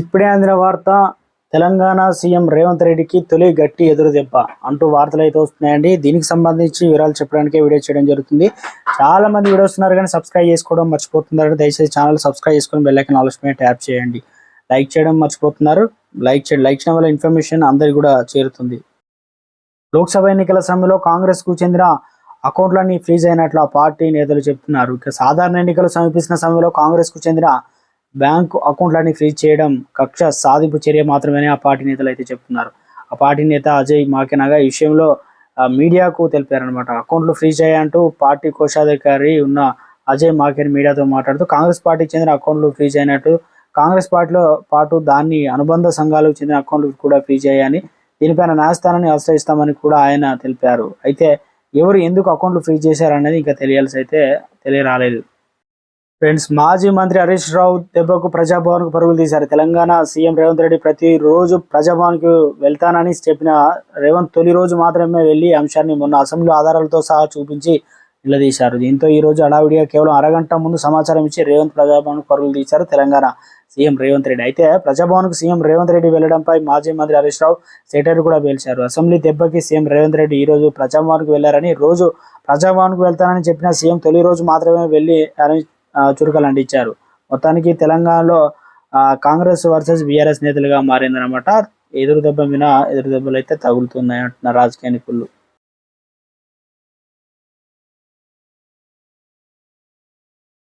ఇప్పుడే అందిన వార్త తెలంగాణ సీఎం రేవంత్ రెడ్డికి తొలి గట్టి ఎదురు దెబ్బ అంటూ వార్తలు అయితే వస్తున్నాయండి. దీనికి సంబంధించి వివరాలు చెప్పడానికి వీడియో చేయడం జరుగుతుంది. చాలా మంది వీడియో వస్తున్నారు కానీ సబ్స్క్రైబ్ చేసుకోవడం మర్చిపోతున్నారు దయచేసి ఛానల్ సబ్స్క్రైబ్ చేసుకుని బెల్ ఆలోచన ట్యాప్ చేయండి. లైక్ చేయడం మర్చిపోతున్నారు. లైక్ చేయండి. లైక్ చేయడం వల్ల ఇన్ఫర్మేషన్ అందరికి కూడా చేరుతుంది. లోక్సభ ఎన్నికల సమయంలో కాంగ్రెస్కు చెందిన అకౌంట్లన్నీ ఫ్రీజ్ అయినట్లు ఆ పార్టీ నేతలు చెప్తున్నారు. ఇక సాధారణ ఎన్నికలు సమీపిస్తున్న సమయంలో కాంగ్రెస్కు చెందిన బ్యాంకు అకౌంట్లన్నీ ఫ్రీజ్ చేయడం కక్ష సాధింపు చర్య మాత్రమే ఆ పార్టీ నేతలు అయితే చెప్తున్నారు. ఆ పార్టీ నేత అజయ్ మాకెనగా ఈ విషయంలో మీడియాకు తెలిపారనమాట అకౌంట్లు ఫ్రీజ్ అయ్యాయంటూ పార్టీ కోశాధికారి ఉన్న అజయ్ మాకెన్ మీడియాతో మాట్లాడుతూ కాంగ్రెస్ పార్టీకి చెందిన అకౌంట్లు ఫ్రీజ్ అయినట్టు కాంగ్రెస్ పార్టీలో పాటు దాన్ని అనుబంధ సంఘాలకు చెందిన అకౌంట్లు కూడా ఫ్రీజ్ అయ్యాయని దీనిపైన న్యాయస్థానాన్ని ఆశ్రయిస్తామని కూడా ఆయన తెలిపారు. అయితే ఎవరు ఎందుకు అకౌంట్లు ఫ్రీజ్ చేశారనేది ఇంకా తెలియాల్సి అయితే తెలియరాలేదు. ఫ్రెండ్స్ మాజీ మంత్రి హరీష్ రావు దెబ్బకు ప్రజాభవన్కు పరుగులు తీశారు. తెలంగాణ సీఎం రేవంత్ రెడ్డి ప్రతిరోజు ప్రజాభవన్కు వెళ్తానని చెప్పిన రేవంత్ తొలి రోజు మాత్రమే వెళ్ళి అంశాన్ని మొన్న అసెంబ్లీ ఆధారాలతో సహా చూపించి నిలదీశారు. దీంతో ఈ రోజు హడావిడిగా కేవలం అరగంట ముందు సమాచారం ఇచ్చి రేవంత్ ప్రజాభవన్ పరుగులు తీశారు తెలంగాణ సీఎం రేవంత్ రెడ్డి. అయితే ప్రజాభవన్కు సీఎం రేవంత్ రెడ్డి వెళ్ళడంపై మాజీ మంత్రి హరీష్ రావు సెటైర్ కూడా పేల్చారు. అసెంబ్లీ దెబ్బకి సీఎం రేవంత్ రెడ్డి ఈ రోజు ప్రజాభవన్కు వెళ్ళారని రోజు ప్రజాభవన్కు వెళ్తానని చెప్పిన సీఎం తొలి రోజు మాత్రమే వెళ్ళి అని చురుకలు అంటించారు మొత్తానికి తెలంగాణలో ఆ, కాంగ్రెస్ వర్సెస్ బీఆర్ఎస్ నేతలుగా మారిందనమాట ఎదురు దెబ్బ మీద ఎదురు దెబ్బలు అయితే తగులుతున్నాయి అంటున్నారు రాజకీయ నిపుణులు